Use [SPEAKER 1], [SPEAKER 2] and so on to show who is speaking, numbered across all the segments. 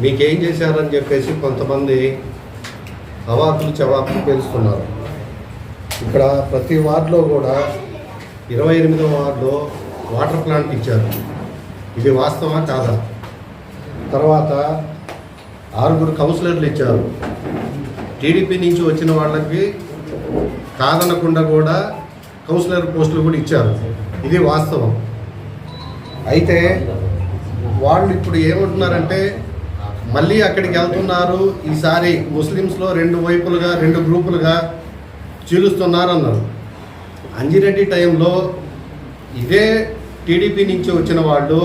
[SPEAKER 1] మీకేం చేశారని చెప్పేసి కొంతమంది అవాకులు చవాకులు పేలుస్తున్నారు. ఇక్కడ ప్రతి వార్డులో కూడా ఇరవై ఎనిమిదో వార్డులో వాటర్ ప్లాంట్ ఇచ్చారు. ఇది వాస్తవా కాదా? తర్వాత ఆరుగురు కౌన్సిలర్లు ఇచ్చారు. టీడీపీ నుంచి వచ్చిన వాళ్ళకి కాదనకుండా కూడా కౌన్సిలర్ పోస్టులు కూడా ఇచ్చారు. ఇది వాస్తవం. అయితే వాళ్ళు ఇప్పుడు ఏమంటున్నారంటే మళ్ళీ అక్కడికి వెళ్తున్నారు. ఈసారి ముస్లిమ్స్లో రెండు వైపులుగా రెండు గ్రూపులుగా చీలుస్తున్నారు అన్నారు అంజిరెడ్డి టైంలో ఇదే టీడీపీ నుంచి వచ్చిన వాళ్ళు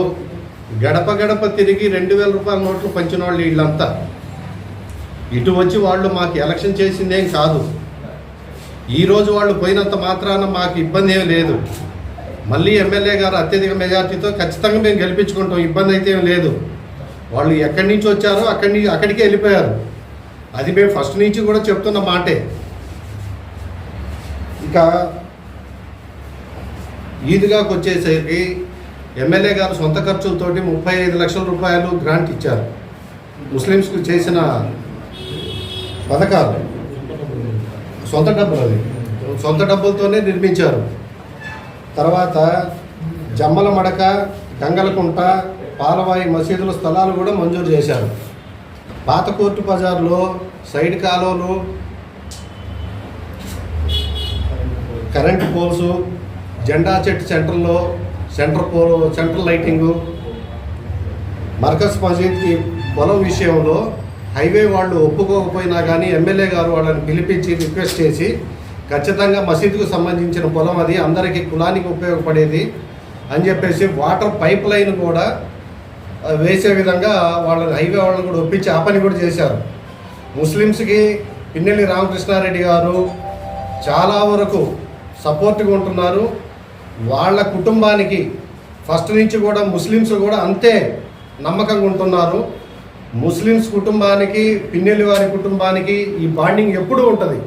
[SPEAKER 1] గడప గడప తిరిగి రెండు వేల రూపాయల నోట్లు పంచిన వాళ్ళు వీళ్ళంతా. ఇటు వచ్చి వాళ్ళు మాకు ఎలక్షన్ చేసిందేం కాదు. ఈరోజు వాళ్ళు పోయినంత మాత్రాన మాకు ఇబ్బంది ఏం లేదు. మళ్ళీ ఎమ్మెల్యే గారు అత్యధిక మెజార్టీతో ఖచ్చితంగా మేము గెలిపించుకుంటాం. ఇబ్బంది అయితే ఏం లేదు. వాళ్ళు ఎక్కడి నుంచి వచ్చారో అక్కడి అక్కడికి అక్కడికే వెళ్ళిపోయారు. అది మేము ఫస్ట్ నుంచి కూడా చెప్తున్న మాటే. ఇంకా ఈద్గాకు వచ్చేసరికి ఎమ్మెల్యే గారు సొంత ఖర్చులతోటి ముప్పై ఐదు లక్షల రూపాయలు గ్రాంట్ ఇచ్చారు. ముస్లిమ్స్కు చేసిన పథకాలు. సొంత డబ్బులు అది సొంత డబ్బులతోనే నిర్మించారు. తర్వాత జమ్మల మడక గంగలకుంట పాలవాయి మసీదుల స్థలాలు కూడా మంజూరు చేశారు. పాత కోర్టు బజార్లో సైడ్ కాలువలు కరెంటు పోల్స్ జెండా చెట్టు సెంటర్లో centre pole central lighting. Markaz మసీద్కి పొలం విషయంలో హైవే వాళ్ళు ఒప్పుకోకపోయినా కానీ ఎమ్మెల్యే గారు వాళ్ళని పిలిపించి రిక్వెస్ట్ చేసి ఖచ్చితంగా మసీదుకు సంబంధించిన పొలం అది అందరికీ కులానికి ఉపయోగపడేది అని చెప్పేసి వాటర్ పైప్ లైన్ కూడా వేసే విధంగా వాళ్ళని హైవే వాళ్ళని కూడా ఒప్పించి ఆ పని కూడా చేశారు. ముస్లిమ్స్కి పిన్నెల్లి రామకృష్ణారెడ్డి గారు చాలా వరకు సపోర్ట్గా ఉంటున్నారు. వాళ్ళ కుటుంబానికి ఫస్ట్ నుంచి కూడా ముస్లిమ్స్ కూడా అంతే నమ్మకంగా ఉంటున్నారు. ముస్లిమ్స్ కుటుంబానికి పిన్నెల్లి వారి కుటుంబానికి ఈ బాండింగ్ ఎప్పుడూ ఉంటుంది.